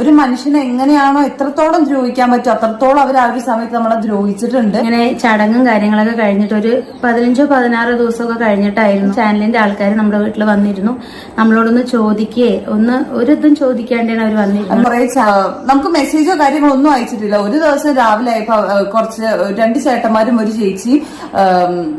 ഒരു മനുഷ്യനെ എങ്ങനെയാണോ എത്രത്തോളം ദ്രോഹിക്കാൻ പറ്റും അത്രത്തോളം അവർ ആ ഒരു സമയത്ത് നമ്മളെ ദ്രോഹിച്ചിട്ടുണ്ട്. ഇങ്ങനെ ചടങ്ങും കാര്യങ്ങളൊക്കെ കഴിഞ്ഞിട്ട് ഒരു പതിനഞ്ചോ പതിനാറോ ദിവസമൊക്കെ കഴിഞ്ഞിട്ടായിരുന്നു ചാനലിന്റെ ആൾക്കാർ നമ്മുടെ വീട്ടിൽ വന്നിരുന്നു. നമ്മളോടൊന്ന് ചോദിക്കേ ഒന്ന് ഒരു ഇതും ചോദിക്കാണ്ടാണ് അവർ വന്നിരുന്നത്. കുറെ നമുക്ക് മെസ്സേജോ കാര്യങ്ങളോ ഒന്നും അയച്ചിട്ടില്ല. ഒരു ദിവസം രാവിലെ ആയപ്പോ കുറച്ച് രണ്ട് ചേട്ടന്മാരും ഒരു ചേച്ചി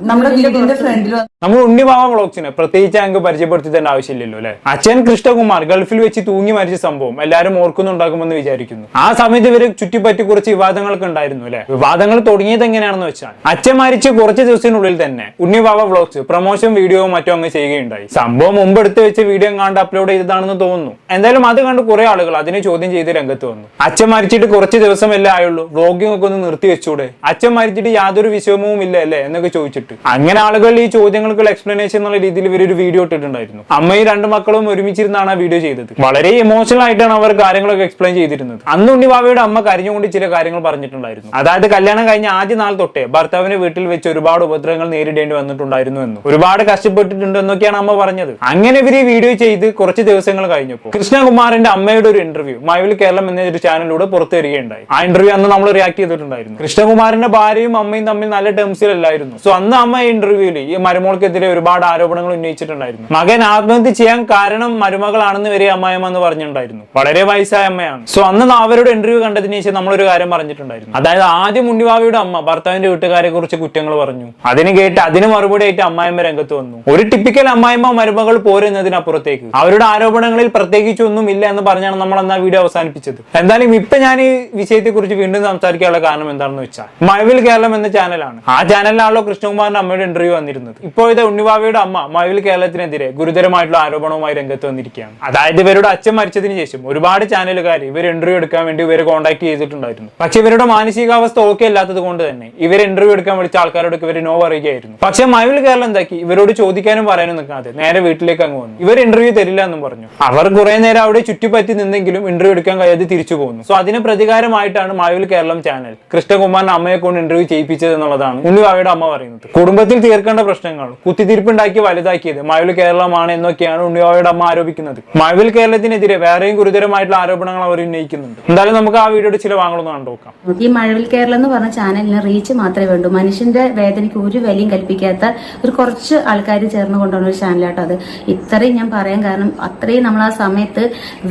നമ്മുടെ വീടിന്റെ ഫ്രണ്ടിൽ നമ്മൾ ഉണ്ണിബാബ വ്ളോഗ്സിനെ പ്രത്യേകിച്ച് അങ്ങ് പരിചയപ്പെടുത്തി തന്നെ ആവശ്യമില്ലല്ലോ അല്ലെ? അച്ഛൻ കൃഷ്ണകുമാർ ഗൾഫിൽ വെച്ച് തൂങ്ങി മരിച്ച സംഭവം എല്ലാവരും ഓർക്കുന്നുണ്ടാകുമെന്ന് വിചാരിക്കുന്നു. ആ സമയത്ത് ഇവർ ചുറ്റിപ്പറ്റി കുറച്ച് വിവാദങ്ങളൊക്കെ ഉണ്ടായിരുന്നു അല്ലെ? വിവാദങ്ങൾ തുടങ്ങിയത് എങ്ങനെയാണെന്ന് വെച്ചാൽ അച്ഛൻ മരിച്ച് കുറച്ച് ദിവസത്തിനുള്ളിൽ തന്നെ ഉണ്ണിബാബ വ്ളോഗ്സ് പ്രൊമോഷൻ വീഡിയോ മറ്റോ അങ്ങ് ചെയ്യുകയുണ്ടായി. സംഭവം മുമ്പ് എടുത്ത് വെച്ച് വീഡിയോ കണ്ട് അപ്ലോഡ് ചെയ്തതാണെന്ന് തോന്നുന്നു. എന്തായാലും അത് കണ്ട് കുറെ ആളുകൾ അതിനെ ചോദ്യം ചെയ്ത് രംഗത്ത് വന്നു. അച്ഛൻ മരിച്ചിട്ട് കുറച്ച് ദിവസമല്ലേ ആയുള്ളൂ വ്ളോഗിംഗ് ഒക്കെ ഒന്ന് നിർത്തി വെച്ചൂടെ? അച്ഛൻ മരിച്ചിട്ട് യാതൊരു വിഷമവും ഇല്ല അല്ലേ? എന്നൊക്കെ ചോദിച്ചിട്ട്. അങ്ങനെ ആളുകൾ ഈ ചോദ്യങ്ങൾക്കുള്ള എക്സ്പ്ലനേഷൻ എന്നുള്ള രീതിയിൽ ഇവർ ഒരു വീഡിയോ ഇട്ടിട്ടുണ്ടായിരുന്നു. അമ്മയും രണ്ട് മക്കളും ഒരുമിച്ചിരുന്നാണ് ആ വീഡിയോ ചെയ്തത്. വളരെ ഇമോഷണൽ ആയിട്ടാണ് അവർ കാര്യങ്ങളൊക്കെ എക്സ്പ്ലെയിൻ ചെയ്തിരുന്നത്. അന്ന് ഉണ്ണിബാബയുടെ അമ്മ കരഞ്ഞുകൊണ്ട് ചില കാര്യങ്ങൾ പറഞ്ഞിട്ടുണ്ടായിരുന്നു. അതായത് കല്യാണം കഴിഞ്ഞ ആദ്യ നാൾ തൊട്ടേ ഭർത്താവിന്റെ വീട്ടിൽ വെച്ച് ഒരുപാട് ഉപദ്രവങ്ങൾ നേരിടേണ്ടി വന്നിട്ടുണ്ടായിരുന്നു എന്ന്. ഒരുപാട് കഷ്ടപ്പെട്ടിട്ടുണ്ട് എന്നൊക്കെയാണ് അമ്മ പറഞ്ഞത്. അങ്ങനെ ഇവർ ഈ വീഡിയോ ചെയ്ത് കുറച്ച് ദിവസങ്ങൾ കഴിഞ്ഞപ്പോൾ കൃഷ്ണകുമാറിന്റെ അമ്മയുടെ ഒരു ഇന്റർവ്യൂ മൈവിൽ കേരളം എന്ന ഒരു ചാനലിലൂടെ പുറത്തു വരികയുണ്ടായി. ആ ഇന്റർവ്യൂ അന്ന് നമ്മൾ റിയാക്ട് ചെയ്തിട്ടുണ്ടായിരുന്നു. കൃഷ്ണകുമാറിന്റെ ഭാര്യയും അമ്മയും തമ്മിൽ നല്ല ടേംസിലല്ലായിരുന്നു സോ അന്ന് അമ്മ ഇന്റർവ്യൂവിൽ ഈ മരുമോൾക്കെതിരെ ഒരുപാട് ആരോപണങ്ങൾ ഉന്നയിച്ചിട്ടുണ്ടായിരുന്നു. മകൻ ആത്മഹത്യ ചെയ്യാൻ കാരണം മരുമകളാണെന്ന് വരെ അമ്മായിമ്മ എന്ന് പറഞ്ഞിട്ടുണ്ടായിരുന്നു. വളരെ വയസ്സായ അമ്മയാണ്. സോ അന്ന് അവരുടെ ഇന്റർവ്യൂ കണ്ടതിന് ശേഷം നമ്മളൊരു കാര്യം പറഞ്ഞിട്ടുണ്ടായിരുന്നു. അതായത് ആദ്യം ഉണ്ണിവാവിയുടെ അമ്മ ഭർത്താവിന്റെ വീട്ടുകാരെ കുറിച്ച് കുറ്റങ്ങൾ പറഞ്ഞു. അതിന് കേട്ട് അതിന് മറുപടി ആയിട്ട് അമ്മായിമ്മ രംഗത്ത് വന്നു. ഒരു ടിപ്പിക്കൽ അമ്മായിമ്മ മരുമകൾ പോരുന്നതിനപ്പുറത്തേക്ക്. അവരുടെ ആരോപണങ്ങളിൽ പ്രത്യേകിച്ച് ഒന്നും ഇല്ല എന്ന് പറഞ്ഞാണ് നമ്മൾ അന്ന് ആ വീഡിയോ അവസാനിപ്പിച്ചത്. എന്തായാലും ഇപ്പൊ ഞാൻ ഈ വിഷയത്തെ കുറിച്ച് വീണ്ടും സംസാരിക്കാനുള്ള കാരണം എന്താണെന്ന് വെച്ചാൽ മഴവിൽ കേരളം എന്ന ചാനലാണ് ആ ചാനലിലാണല്ലോ കൃഷ്ണകുമാറിന്റെ അമ്മയുടെ ഇന്റർവ്യൂ വന്നിരുന്നത്. ഇപ്പോൾ ഇത് ഉണ്ണിവാവയുടെ അമ്മ മഴവിൽ കേരളത്തിനെതിരെ ഗുരുതരമായിട്ടുള്ള ആരോപണവുമായി രംഗത്ത് വന്നിരിക്കുകയാണ്. അതായത് ഇവരുടെ അച്ഛൻ മരിച്ചതിന് ശേഷം ഒരുപാട് ചാനലുകാർ ഇവർ ഇന്റർവ്യൂ എടുക്കാൻ വേണ്ടി ഇവരെ കോൺടാക്ട് ചെയ്തിട്ടുണ്ടായിരുന്നു. പക്ഷെ ഇവരുടെ മാനസികാവസ്ഥ ഓക്കെ അല്ലാത്തത് കൊണ്ട് തന്നെ ഇവർ ഇന്റർവ്യൂ എടുക്കാൻ വിളിച്ച ആൾക്കാരോട് ഇവർ നോ പറയുകയായിരുന്നു. പക്ഷെ മഴവിൽ കേരളം എന്താക്കി? ഇവരോട് ചോദിക്കാനും പറയാനും നിൽക്കാതെ നേരെ വീട്ടിലേക്ക് അങ്ങ് വന്നു. ഇവർ ഇന്റർവ്യൂ തരില്ല എന്നും പറഞ്ഞു. അവർ കുറെ നേരം അവിടെ ചുറ്റിപ്പറ്റി നിന്നെങ്കിലും ഇന്റർവ്യൂ എടുക്കാൻ കഴിയാതെ തിരിച്ചു പോകുന്നു സോ അതിന് പ്രതികാരമായിട്ടാണ് മയിൽ കേരളം ചാനൽ കൃഷ്ണകുമാറിന്റെ അമ്മയെ കൊണ്ട് ഇന്റർവ്യൂ ചെയ്യിപ്പിച്ചത് എന്നുള്ളതാണ് ഉണ്ണിവാവയുടെ അമ്മ പറയുന്നത്. കുടുംബത്തിൽ തീർക്കേണ്ട പ്രശ്നങ്ങൾ കുത്തിത്തിരിപ്പുണ്ടാക്കി വലുതാക്കിയത്. മഴവിൽ കേരളമാണ് എന്നൊക്കെയാണ് ഉണ്ണിയോയുടെ അമ്മ ആരോപിക്കുന്നത്. മഴവിൽ കേരളത്തിനെതിരെ വേറെയും ഗുരുതരമായിട്ടുള്ള ആരോപണങ്ങൾ അവർ ഉന്നയിക്കുന്നുണ്ട്. എന്തായാലും നമുക്ക് ആ വീഡിയോയുടെ ചില വാങ്ങളൊന്ന് കണ്ടുനോക്കാം ഈ മഴവിൽ കേരളം എന്ന് പറഞ്ഞ ചാനലിന് റീച്ച് മാത്രമേ വേണ്ടൂ. മനുഷ്യന്റെ വേദനയ്ക്ക് ഒരു വിലയും കൽപ്പിക്കാത്ത ഒരു കുറച്ച് ആൾക്കാർ ചേർന്ന് കൊണ്ടുവന്ന ഒരു ചാനലാട്ടോ അത്. ഇത്രയും ഞാൻ പറയാൻ കാരണം അത്രയും നമ്മൾ ആ സമയത്ത്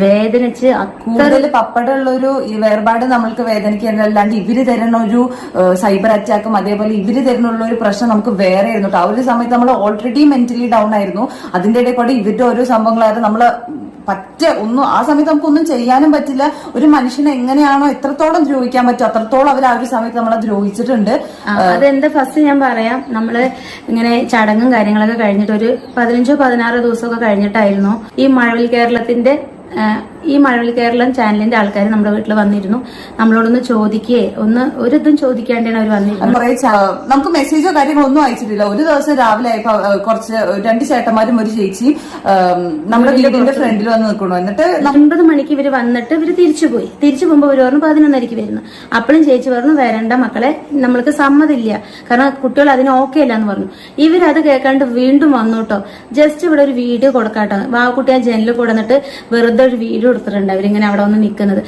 വേദനിച്ച് കൂടുതൽ പപ്പടമുള്ള ഒരു വേർപാട് നമ്മൾക്ക് വേദനയ്ക്ക് അല്ലാണ്ട് ഇവർ തരുന്ന ഒരു സൈബർ അറ്റാക്കും അതേപോലെ ഇവർ തരുന്നുള്ള ഒരു പ്രശ്നം നമുക്ക് വേറെ ആയിരുന്നു ആ ഒരു സമയത്ത് നമ്മൾ ഓൾറെഡി മെന്റലി ഡൗൺ ആയിരുന്നു. അതിന്റെ ഇടയിൽ കൂടെ ഇവരുടെ ഓരോ സംഭവങ്ങളായിരുന്നു. നമ്മൾ പറ്റ ഒന്നും ആ സമയത്ത് നമുക്കൊന്നും ചെയ്യാനും പറ്റില്ല. ഒരു മനുഷ്യനെ എങ്ങനെയാണോ എത്രത്തോളം ദ്രോഹിക്കാൻ പറ്റും അത്രത്തോളം അവർ ആ ഒരു സമയത്ത് നമ്മളെ ദ്രോഹിച്ചിട്ടുണ്ട്. അതെന്താ? ഫസ്റ്റ് ഞാൻ പറയാം നമ്മൾ ഇങ്ങനെ ചടങ്ങും കാര്യങ്ങളൊക്കെ കഴിഞ്ഞിട്ട് ഒരു പതിനഞ്ചോ പതിനാറോ ദിവസമൊക്കെ കഴിഞ്ഞിട്ടായിരുന്നു ഈ മഴവിൽ കേരളത്തിന്റെ ഈ മഴവിൽ കേരളം ചാനലിന്റെ ആൾക്കാർ നമ്മുടെ വീട്ടിൽ വന്നിരുന്നു. നമ്മളോടൊന്ന് ചോദിക്കേ. ഒന്ന് ഒരു ഇതും ചോദിക്കാണ്ടാണ് അവർ വന്നിരുന്നത്. നമുക്ക് മെസ്സേജോ കാര്യങ്ങളോ ഒന്നും അയച്ചിട്ടില്ല. ഒരു ദിവസം രാവിലെ ആയപ്പോ കുറച്ച് രണ്ട് ചേട്ടന്മാരും ഒരു ചേച്ചി നമ്മുടെ വീടിന്റെ ഫ്രണ്ടിൽ വന്ന് നിൽക്കണു എന്നിട്ട് ഒൻപത് മണിക്ക് ഇവർ വന്നിട്ട് ഇവർ തിരിച്ചു പോയി. തിരിച്ചു പോകുമ്പോൾ ഒരു പറഞ്ഞു പതിനൊന്നരക്ക് വരുന്നു. അപ്പോഴും ചേച്ചി പറഞ്ഞു വരണ്ട മക്കളെ നമ്മൾക്ക് സമ്മതില്ല. കാരണം കുട്ടികൾ അതിന് ഓക്കെ അല്ല എന്ന് പറഞ്ഞു. ഇവരത് കേൾക്കാണ്ട് വീണ്ടും വന്നു കേട്ടോ. ജസ്റ്റ് ഇവിടെ ഒരു വീഡിയോ കൊടുക്കാട്ടോ. വാക്കുട്ടി ആ ജനലിൽ കൊടുന്നിട്ട് വെറുതെ ഒരു വീഡിയോ എടുത്തിട്ടുണ്ട് അവരിങ്ങനെ അവിടെ വന്ന് നിൽക്കുന്നത്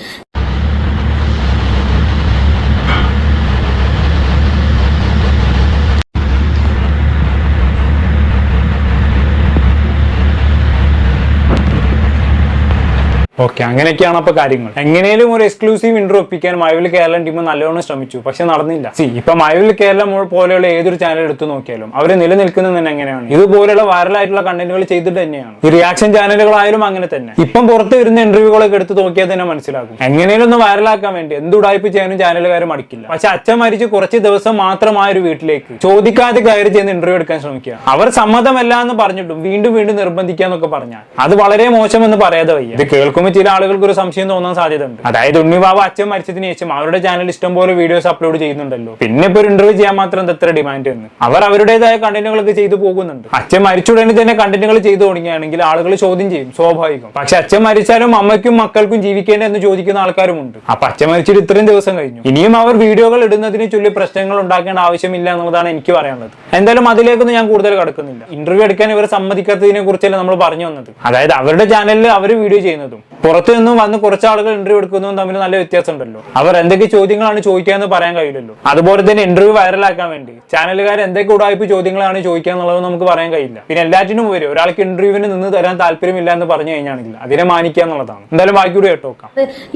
ഓക്കെ അങ്ങനെയൊക്കെയാണ് അപ്പൊ കാര്യങ്ങൾ. എങ്ങനെയും ഒരു എക്സ്ക്ലൂസീവ് ഇന്റർവ്യൂ ഒപ്പിക്കാൻ മഴവിൽ കേരളം ടീം നല്ലോണം ശ്രമിച്ചു പക്ഷെ നടന്നില്ല. സി ഇപ്പൊ മഴവിൽ കേരളം പോലെയുള്ള ഏതൊരു ചാനൽ എടുത്തു നോക്കിയാലും അവർ നിലനിൽക്കുന്നത് തന്നെ എങ്ങനെയാണ്? ഇതുപോലെയുള്ള വൈറലായിട്ടുള്ള കണ്ടന്റുകൾ ചെയ്തിട്ട് തന്നെയാണ്. ഈ റിയാക്ഷൻ ചാനലുകളായാലും അങ്ങനെ തന്നെ. ഇപ്പം പുറത്ത് വരുന്ന ഇന്റർവ്യൂകളൊക്കെ എടുത്ത് നോക്കിയാൽ തന്നെ മനസ്സിലാകും. എങ്ങനെയും ഒന്ന് വൈറലാക്കാൻ വേണ്ടി എന്ത് ഉടായ്പ ചെയ്യാനും ചാനലുകാർ മടിക്കില്ല. പക്ഷെ അച്ഛൻ മരിച്ച് കുറച്ച് ദിവസം മാത്രമായ ഒരു വീട്ടിലേക്ക് ചോദിക്കാതെ കയറി ചെയ്യുന്ന ഇന്റർവ്യൂ എടുക്കാൻ ശ്രമിക്കുക അവർ സമ്മതമല്ല എന്ന് പറഞ്ഞിട്ടും വീണ്ടും വീണ്ടും നിർബന്ധിക്കാന്നൊക്കെ പറഞ്ഞാൽ അത് വളരെ മോശമെന്ന് പറയാതെ വയ്യ. ഇത് കേൾക്കുമ്പോൾ ചില ആളുകൾക്ക് ഒരു സംശയം തോന്നാൻ സാധ്യതയുണ്ട്. അതായത് ഉണ്ണിബാബ അച്ഛൻ മരിച്ചതിന് ശേഷം അവരുടെ ചാനൽ ഇഷ്ടംപോലെ വീഡിയോസ് അപ്ലോഡ് ചെയ്യുന്നുണ്ടല്ലോ. പിന്നെ ഇപ്പൊ ഒരു ഇന്റർവ്യൂ ചെയ്യാൻ മാത്രം എത്ര ഡിമാൻഡ് എന്ന്? അവർ അവരുടേതായ കണ്ടന്റുകളൊക്കെ ചെയ്തു പോകുന്നുണ്ട്. അച്ഛൻ മരിച്ച ഉടനെ തന്നെ കണ്ടന്റുകൾ ചെയ്തു തുടങ്ങിയാണെങ്കിൽ ആളുകൾ ചോദ്യം ചെയ്യും സ്വാഭാവികം. പക്ഷെ അച്ഛൻ മരിച്ചാലും അമ്മയ്ക്കും മക്കൾക്കും ജീവിക്കേണ്ട എന്ന് ചോദിക്കുന്ന ആൾക്കാരുമുണ്ട്. അപ്പൊ അച്ഛൻ മരിച്ചിട്ട് ഇത്രയും ദിവസം കഴിഞ്ഞു. ഇനിയും അവർ വീഡിയോകൾ ഇടുന്നതിന് ചൊല്ലി പ്രശ്നങ്ങൾ ഉണ്ടാക്കേണ്ട ആവശ്യമില്ല എന്നുള്ളതാണ് എനിക്ക് പറയാനുള്ളത്. എന്തായാലും അതിലേക്കൊന്നും ഞാൻ കൂടുതൽ കടക്കുന്നില്ല. ഇന്റർവ്യൂ എടുക്കാൻ ഇവർ സമ്മതിക്കാത്തതിനെ കുറിച്ചല്ല നമ്മൾ പറഞ്ഞു വന്നത്. അതായത് അവരുടെ ചാനലിൽ അവർ വീഡിയോ ചെയ്യുന്നതും പുറത്തു നിന്നും വന്ന് കുറച്ച് ആളുകൾ ഇന്റർവ്യൂ എടുക്കുന്നതും തമ്മിൽ നല്ല വ്യത്യാസം ഉണ്ടല്ലോ അവർ എന്തൊക്കെ ചോദ്യങ്ങളാണ് ചോദിക്കുക ചോദിക്കാന്ന് പറയാൻ കഴിയില്ലല്ലോ. അതുപോലെ തന്നെ ഇന്റർവ്യൂ വൈറലാക്കാൻ വേണ്ടി ചാനലുകാർ എന്തൊക്കെ ഉടായ്പ ചോദ്യങ്ങളാണ് ചോദിക്കുക എന്നുള്ളത് നമുക്ക് പറയാൻ കഴിയില്ല. പിന്നെ എല്ലാറ്റിനും ഉപരി ഒരാൾക്ക് ഇന്റർവ്യൂവിന് നിന്ന് തരാൻ താല്പര്യമില്ല എന്ന് പറഞ്ഞു കഴിഞ്ഞാണെങ്കിൽ അതിനെ മാനിക്കുക എന്നുള്ളതാണ്. എന്തായാലും ബാക്കി കൂടി കേട്ടോ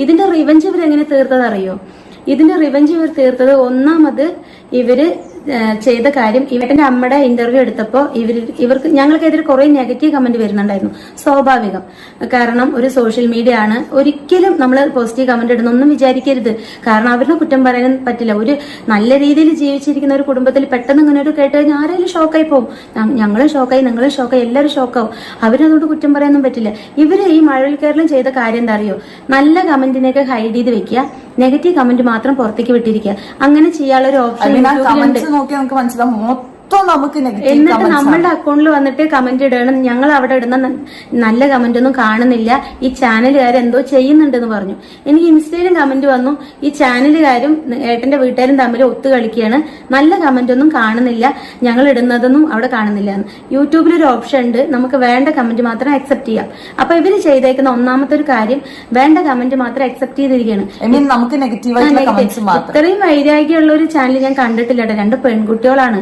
ഇതിന്റെ റിവഞ്ച് ഇവർ എങ്ങനെ തീർത്തത് അറിയോ? ഇതിന്റെ റിവഞ്ച് ഇവർ തീർത്തത് ഒന്നാമത് ഇവർ ചെയ്ത കാര്യം ഇവന്റെ അമ്മയുടെ ഇന്റർവ്യൂ എടുത്തപ്പോൾ ഇവർ ഇവർക്ക് ഞങ്ങൾക്കെതിരെ കുറെ നെഗറ്റീവ് കമന്റ് വരുന്നുണ്ടായിരുന്നു. സ്വാഭാവികം. കാരണം ഒരു സോഷ്യൽ മീഡിയ ആണ്. ഒരിക്കലും നമ്മൾ പോസിറ്റീവ് കമന്റ് ഇടുന്നൊന്നും വിചാരിക്കരുത്. കാരണം അവരുടെ കുറ്റം പറയാൻ പറ്റില്ല. ഒരു നല്ല രീതിയിൽ ജീവിച്ചിരിക്കുന്ന ഒരു കുടുംബത്തിൽ പെട്ടെന്ന് ഇങ്ങനെ ഒരു കേട്ട് കഴിഞ്ഞാൽ ആരെങ്കിലും ഷോക്കായി പോകും ഞങ്ങളും ഷോക്കായി നിങ്ങളും ഷോക്കായി എല്ലാവരും ഷോക്കാവും അവരതുകൊണ്ട് കുറ്റം പറയാനൊന്നും പറ്റില്ല. ഇവർ ഈ മഴവിൽ കേരളം ചെയ്ത കാര്യം എന്താ അറിയോ? നല്ല കമന്റിനെയൊക്കെ ഹൈഡ് ചെയ്ത് വെക്കുക. നെഗറ്റീവ് കമന്റ് മാത്രം പുറത്തേക്ക് വിട്ടിരിക്കുക. അങ്ങനെ ചെയ്യാനുള്ള ഒരു ഓപ്ഷൻ നോക്കി നമുക്ക് മനസ്സിലാവും. മൊത്തം നമുക്ക് എന്നിട്ട് നമ്മളുടെ അക്കൗണ്ടിൽ വന്നിട്ട് കമന്റ് ഇടണം. ഞങ്ങൾ അവിടെ ഇടുന്ന നല്ല കമന്റ് ഒന്നും കാണുന്നില്ല. ഈ ചാനലുകാർ എന്തോ ചെയ്യുന്നുണ്ടെന്ന് പറഞ്ഞു. എനിക്ക് ഇൻസ്റ്റയിലും കമന്റ് വന്നു. ഈ ചാനലുകാരും ഏട്ടന്റെ വീട്ടുകാരും തമ്മിൽ ഒത്തു കളിക്കുകയാണ് നല്ല കമന്റ് ഒന്നും കാണുന്നില്ല. ഞങ്ങൾ ഇടുന്നതൊന്നും അവിടെ കാണുന്നില്ല യൂട്യൂബിൽ ഒരു ഓപ്ഷൻ ഉണ്ട്. നമുക്ക് വേണ്ട കമന്റ് മാത്രം അക്സെപ്റ്റ് ചെയ്യാം. അപ്പൊ ഇവർ ചെയ്തേക്കുന്ന ഒന്നാമത്തെ ഒരു കാര്യം വേണ്ട കമന്റ് മാത്രം അക്സെപ്റ്റ് ചെയ്തിരിക്കുകയാണ്. നമുക്ക് നെഗറ്റീവ് ആയിട്ടുള്ള കമന്റ്സ് മാത്രം. ഇത്രയും വൈരാഗ്യമുള്ള ഒരു ചാനൽ ഞാൻ കണ്ടിട്ടില്ല രണ്ട് പെൺകുട്ടികളാണ്.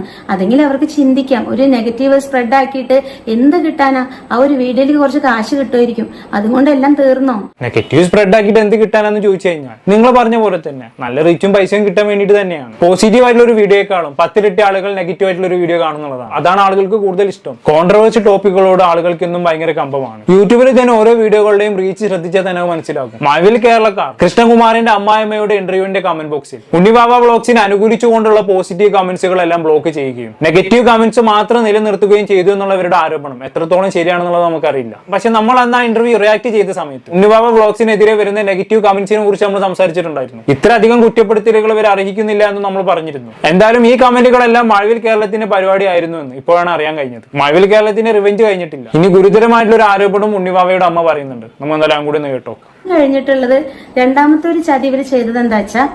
അതെങ്കിലും അവർക്ക് ചിന്തിക്കാം. ഒരു നെഗറ്റീവ് സ്പ്രെഡ് ആക്കിയിട്ട് എന്ത് കിട്ടാനാ? ആ ഒരു വീഡിയോയിൽ കുറച്ച് കാശ് കിട്ടുമായിരിക്കും. അതുകൊണ്ട് എല്ലാം തീർന്നോ? നെഗറ്റീവ് സ്പ്രെഡ് ആക്കിയിട്ട് എന്ത് കിട്ടാനാന്ന് ചോദിച്ചു കഴിഞ്ഞാൽ നിങ്ങൾ പറഞ്ഞ പോലെ തന്നെ നല്ല റീച്ചും പൈസയും കിട്ടാൻ വേണ്ടിയിട്ട് തന്നെയാണ്. പോസിറ്റീവ് ആയിട്ടുള്ള ഒരു വീഡിയോയെക്കാളും പത്തിരട്ടി ആളുകൾ നെഗറ്റീവ് ആയിട്ടുള്ള ഒരു വീഡിയോ കാണുന്നതാണ് അതാണ് ആളുകൾക്ക് കൂടുതൽ ഇഷ്ടം. കോൺട്രവേഴ്സി ടോപ്പിക്കുകളോട് ആളുകൾക്ക് ഇന്നും ഭയങ്കര കമ്പമാണ്. യൂട്യൂബിൽ തന്നെ ഓരോ വീഡിയോകളുടെയും റീച്ച് ശ്രദ്ധിച്ചാൽ തന്നെ മനസ്സിലാകും മനസ്സിലാക്കും. മാവിൽ കേരളക്കാർ കൃഷ്ണകുമാറിന്റെ അമ്മായിമ്മയുടെ ഇന്റർവ്യൂവിന്റെ കമന്റ് ബോക്സിൽ ഉണ്ണിബാബ ബ്ലോഗ്സിനെ അനുകൂലിച്ചുകൊണ്ടുള്ള പോസിറ്റീവ് കമന്റ്സുകളെല്ലാം ബ്ലോക്ക് ചെയ്യുകയും. നെഗറ്റീവ് കമന്റ്സ് മാത്രം നിലനിർത്തുകയും ചെയ്തു എന്നുള്ളവരുടെ ആരോപണം. എത്രത്തോളം ശരിയാണെന്നുള്ളത് നമുക്കറിയില്ല. പക്ഷെ നമ്മൾ അന്ന് ആ ഇന്റർവ്യൂ റിയാക്ട് ചെയ്ത സമയത്ത് ഉണ്ണിബാബ ബ്ലോഗ്സിനെതിരെ വരുന്ന നെഗറ്റീവ് കമന്റ്സിനെ കുറിച്ച് നമ്മൾ സംസാരിച്ചിട്ടുണ്ടായിരുന്നു. ഇത്രയധികം കുറ്റപ്പെടുത്തലുകൾ ഇവർ അർഹിക്കുന്നില്ല എന്ന് നമ്മൾ പറഞ്ഞിരുന്നു. എന്തായാലും ഈ കമന്റുകളെല്ലാം മഴവിൽ കേരളത്തിന്റെ പരിപാടി ആയിരുന്നു എന്ന് ഇപ്പോഴാണ് അറിയാൻ കഴിഞ്ഞത്. മഴവിൽ കേരളത്തിന്റെ റിവെഞ്ച് കഴിഞ്ഞിട്ടില്ല. ഇനി ഗുരുതരമായിട്ടുള്ള ഒരു ആരോപണം ഉണ്ണിബാബയുടെ അമ്മ പറയുന്നുണ്ട്. നമ്മൾ എന്തായാലും കൂടി ഒന്ന് കേട്ടോ കഴിഞ്ഞിട്ടുള്ളത് രണ്ടാമത്തെ ഒരു ചതി ഇവർ ചെയ്തത് എന്താ വെച്ചാൽ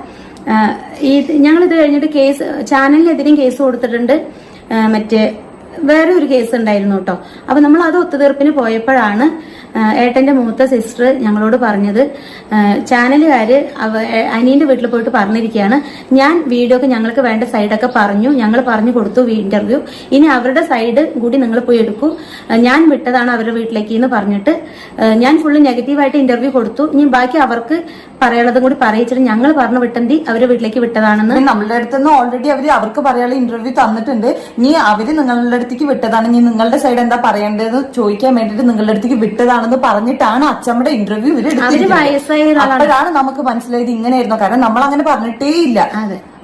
ഈ ഞങ്ങൾ ഇത് കഴിഞ്ഞിട്ട് കേസ് ചാനലിനെതിരെയും കേസ് കൊടുത്തിട്ടുണ്ട്. മറ്റേ വേറെ ഒരു കേസ് ഉണ്ടായിരുന്നു കേട്ടോ അപ്പൊ നമ്മൾ അത് ഒത്തുതീർപ്പിന് പോയപ്പോഴാണ് ഏട്ടന്റെ മൂത്ത സിസ്റ്റർ ഞങ്ങളോട് പറഞ്ഞത് ചാനലുകാര് അനീന്റെ വീട്ടിൽ പോയിട്ട് പറഞ്ഞിരിക്കുകയാണ് ഞാൻ വീഡിയോ ഒക്കെ ഞങ്ങൾക്ക് വേണ്ട സൈഡൊക്കെ പറഞ്ഞു ഞങ്ങൾ പറഞ്ഞു കൊടുത്തു ഇന്റർവ്യൂ ഇനി അവരുടെ സൈഡ് കൂടി നിങ്ങൾ പോയി എടുക്കൂ. ഞാൻ വിട്ടതാണ് അവരുടെ വീട്ടിലേക്ക് എന്ന് പറഞ്ഞിട്ട് ഞാൻ ഫുള്ള് നെഗറ്റീവായിട്ട് ഇന്റർവ്യൂ കൊടുത്തു. ഇനി ബാക്കി അവർക്ക് പറയാനുള്ളതും കൂടി പറയിച്ചിട്ട് ഞങ്ങൾ പറഞ്ഞു വിട്ടെന്തി അവർ വീട്ടിലേക്ക് വിട്ടതാണെന്ന്. നമ്മളുടെ അടുത്ത് നിന്ന് ഓൾറെഡി അവർ അവർക്ക് പറയാനുള്ള ഇന്റർവ്യൂ തന്നിട്ടുണ്ട്. നീ അവർ നിങ്ങളുടെ അടുത്തേക്ക് വിട്ടതാണ്. നീ നിങ്ങളുടെ സൈഡ് എന്താ പറയേണ്ടത് ചോദിക്കാൻ വേണ്ടിട്ട് നിങ്ങളുടെ അടുത്തേക്ക് വിട്ടതാണെന്ന് പറഞ്ഞിട്ടാണ് അച്ഛമ്മയുടെ ഇന്റർവ്യൂ ഇവർ. അപ്പോഴാണ് നമുക്ക് മനസ്സിലായത് ഇങ്ങനെയായിരുന്നു. കാരണം നമ്മൾ അങ്ങനെ പറഞ്ഞിട്ടേ ഇല്ല.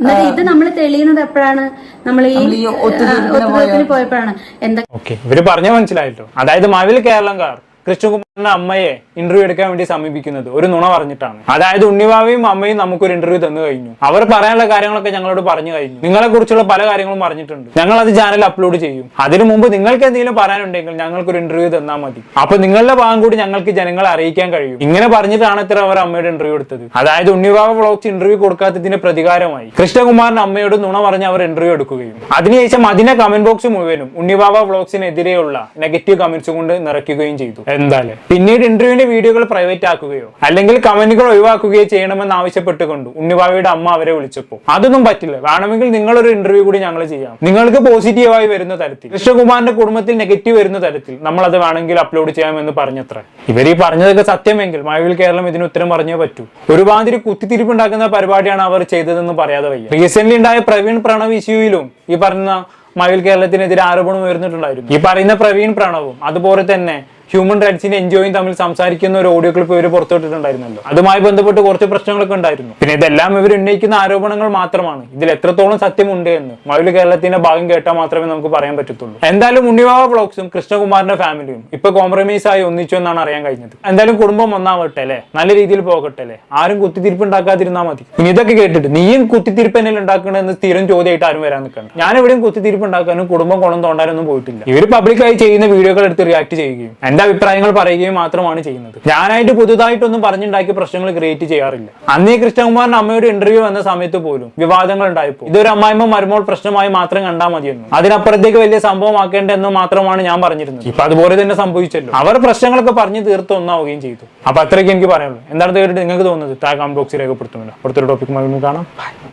എന്നിട്ട് ഇത് നമ്മൾ തെളിയുന്നത് എപ്പോഴാണ്? നമ്മൾ ഈ ഒത്തുതീർപ്പിന് പോയപ്പോഴാണ്. എന്താ ഓക്കെ ഇവർ പറഞ്ഞ മനസ്സിലായിട്ടോ അതായത് മാവിൽ കേരളംകാർ. കൃഷ്ണകുമാറിന്റെ അമ്മയെ ഇന്റർവ്യൂ എടുക്കാൻ വേണ്ടി സമീപിക്കുന്നത് ഒരു നുണ പറഞ്ഞിട്ടാണ്. അതായത് ഉണ്ണിവാവയും അമ്മയും നമുക്കൊരു ഇന്റർവ്യൂ തന്നു കഴിഞ്ഞു. അവർ പറയാനുള്ള കാര്യങ്ങളൊക്കെ ഞങ്ങളോട് പറഞ്ഞു കഴിഞ്ഞു. നിങ്ങളെ കുറിച്ചുള്ള പല കാര്യങ്ങളും പറഞ്ഞിട്ടുണ്ട്. ഞങ്ങൾ അത് ചാനൽ അപ്ലോഡ് ചെയ്യും. അതിനു മുമ്പ് നിങ്ങൾക്ക് എന്തെങ്കിലും പറയാനുണ്ടെങ്കിൽ ഞങ്ങൾക്കൊരു ഇന്റർവ്യൂ തന്നാൽ മതി. അപ്പൊ നിങ്ങളുടെ ഭാഗം കൂടി ഞങ്ങൾക്ക് ജനങ്ങളെ അറിയിക്കാൻ കഴിയും. ഇങ്ങനെ പറഞ്ഞിട്ടാണ് ഇത്ര അവർ അമ്മയുടെ ഇന്റർവ്യൂ എടുത്തത്. അതായത് ഉണ്ണിവാവ വ്ളോഗ്സ് ഇന്റർവ്യൂ കൊടുക്കാത്തതിന്റെ പ്രതികാരമായി കൃഷ്ണകുമാറിന്റെ അമ്മയോട് നുണ പറഞ്ഞ് അവർ ഇന്റർവ്യൂ എടുക്കുകയും അതിനുശേഷം അതിനെ കമന്റ് ബോക്സ് മുഴുവനും ഉണ്ണിവാവ വ്ളോഗ്സിനെതിരെയുള്ള നെഗറ്റീവ് കമന്റ്സ് കൊണ്ട് നിറയ്ക്കുകയും ചെയ്തു. എന്തായാലും പിന്നീട് ഇന്റർവ്യൂവിന്റെ വീഡിയോകൾ പ്രൈവറ്റ് ആക്കുകയോ അല്ലെങ്കിൽ കമന്റുകൾ ഒഴിവാക്കുകയോ ചെയ്യണമെന്ന് ആവശ്യപ്പെട്ടുകൊണ്ട് ഉണ്ണിവാവയുടെ അമ്മ അവരെ വിളിച്ചപ്പോൾ. അതൊന്നും പറ്റില്ല. വേണമെങ്കിൽ നിങ്ങളൊരു ഇന്റർവ്യൂ കൂടി ഞങ്ങൾ ചെയ്യാം. നിങ്ങൾക്ക് പോസിറ്റീവായി വരുന്ന തരത്തിൽ കൃഷ്ണകുമാറിന്റെ കുടുംബത്തിൽ നെഗറ്റീവ് വരുന്ന തരത്തിൽ നമ്മൾ അത് വേണമെങ്കിൽ അപ്ലോഡ് ചെയ്യാമെന്ന് പറഞ്ഞത്ര. ഇവർ ഈ പറഞ്ഞതൊക്കെ സത്യമെങ്കിൽ മഴവിൽ കേരളം ഇതിന് ഉത്തരം പറഞ്ഞേ പറ്റൂ. ഒരുമാതിരി കുത്തിത്തിരിപ്പുണ്ടാക്കുന്ന പരിപാടിയാണ് അവർ ചെയ്തതെന്ന് പറയാതെ വയ്യ. റീസെന്റ് ഉണ്ടായ പ്രവീൺ പ്രണവ് ഇഷ്യൂയിലും ഈ പറഞ്ഞ മഴവിൽ കേരളത്തിനെതിരെ ആരോപണം ഉയർന്നിട്ടുണ്ടായിരുന്നു. ഈ പറയുന്ന പ്രവീൺ പ്രണവും അതുപോലെ തന്നെ ഹ്യൂമൻ റൈറ്റ്സിന്റെ എൻജിഒയും തമ്മിൽ സംസാരിക്കുന്ന ഒരു ഓഡിയോ ക്ലിപ്പ് ഇവർ പുറത്തുവിട്ടിട്ടുണ്ടായിരുന്നല്ലോ. അതുമായി ബന്ധപ്പെട്ട് കുറച്ച് പ്രശ്നങ്ങളൊക്കെ ഉണ്ടായിരുന്നു. പിന്നെ ഇതെല്ലാം ഇവർ ഉന്നയിക്കുന്ന ആരോപണങ്ങൾ മാത്രമാണ്. ഇതിൽ എത്രത്തോളം സത്യമുണ്ട് എന്ന്. മഴവിൽ കേരളത്തിന്റെ ഭാഗം കേട്ടാൽ മാത്രമേ നമുക്ക് പറയാൻ പറ്റത്തുള്ളൂ. എന്തായാലും ഉണ്ണിവാവ ബ്ലോഗ്സും കൃഷ്ണകുമാറിന്റെ ഫാമിലിയും ഇപ്പൊ കോംപ്രമൈസ് ആയി ഒന്നിച്ചു എന്നാണ് അറിയാൻ കഴിഞ്ഞത്. എന്തായാലും കുടുംബം ഒന്നാവട്ടെ അല്ലേ? നല്ല രീതിയിൽ പോകട്ടെ അല്ലേ? ആരും കുത്തിത്തിരിപ്പ് ഉണ്ടാക്കാതിരുന്നാൽ മതി. ഇനി ഇതൊക്കെ കേട്ടിട്ട് നീയും കുത്തിത്തിരിപ്പ് എന്നെ ഉണ്ടാക്കണമെന്ന് സ്ഥിരം ചോദ്യമായിട്ട് ആരും വരാൻ നിൽക്കണം ഞാൻ എവിടെയും കുത്തിത്തിരിപ്പ് ഉണ്ടാക്കാനും കുടുംബം കുളം തോണ്ടാനൊന്നും പോയിട്ടില്ല. ഇവർ പബ്ലിക്കായി ചെയ്യുന്ന വീഡിയോകൾ എടുത്ത് റിയാക്ട് ചെയ്യുകയും എന്റെ അഭിപ്രായങ്ങൾ പറയുകയും മാത്രമാണ് ചെയ്യുന്നത്. ഞാനായിട്ട് പുതുതായിട്ടൊന്നും പറഞ്ഞുണ്ടാക്കി പ്രശ്നങ്ങൾ ക്രിയേറ്റ് ചെയ്യാറില്ല. അന്നേ കൃഷ്ണകുമാറിന്റെ അമ്മയുടെ ഇന്റർവ്യൂ വന്ന സമയത്ത് പോലും വിവാദങ്ങൾ ഉണ്ടായപ്പോൾ ഇതൊരു അമ്മായിമ്മ മരുമോൾ പ്രശ്നമായി മാത്രം കണ്ടാൽ മതിയെന്നു അതിനപ്പുറത്തേക്ക് വലിയ സംഭവമാക്കേണ്ടെന്ന് മാത്രമാണ് ഞാൻ പറഞ്ഞിരുന്നത്. ഇപ്പൊ അതുപോലെ തന്നെ സംഭവിച്ചല്ലോ. അവർ പ്രശ്നങ്ങളൊക്കെ പറഞ്ഞു തീർത്ത് ഒന്നാവുകയും ചെയ്തു. അപ്പൊ അത്രയ്ക്ക് എനിക്ക് പറയാനുള്ളൂ. എന്താണ് നിങ്ങൾക്ക് തോന്നുന്നത്? താ കമന്റ് ബോക്സിൽ രേഖപ്പെടുത്തുമല്ലോ അടുത്തൊരു ടോപ്പിക്കുമായി കാണാം.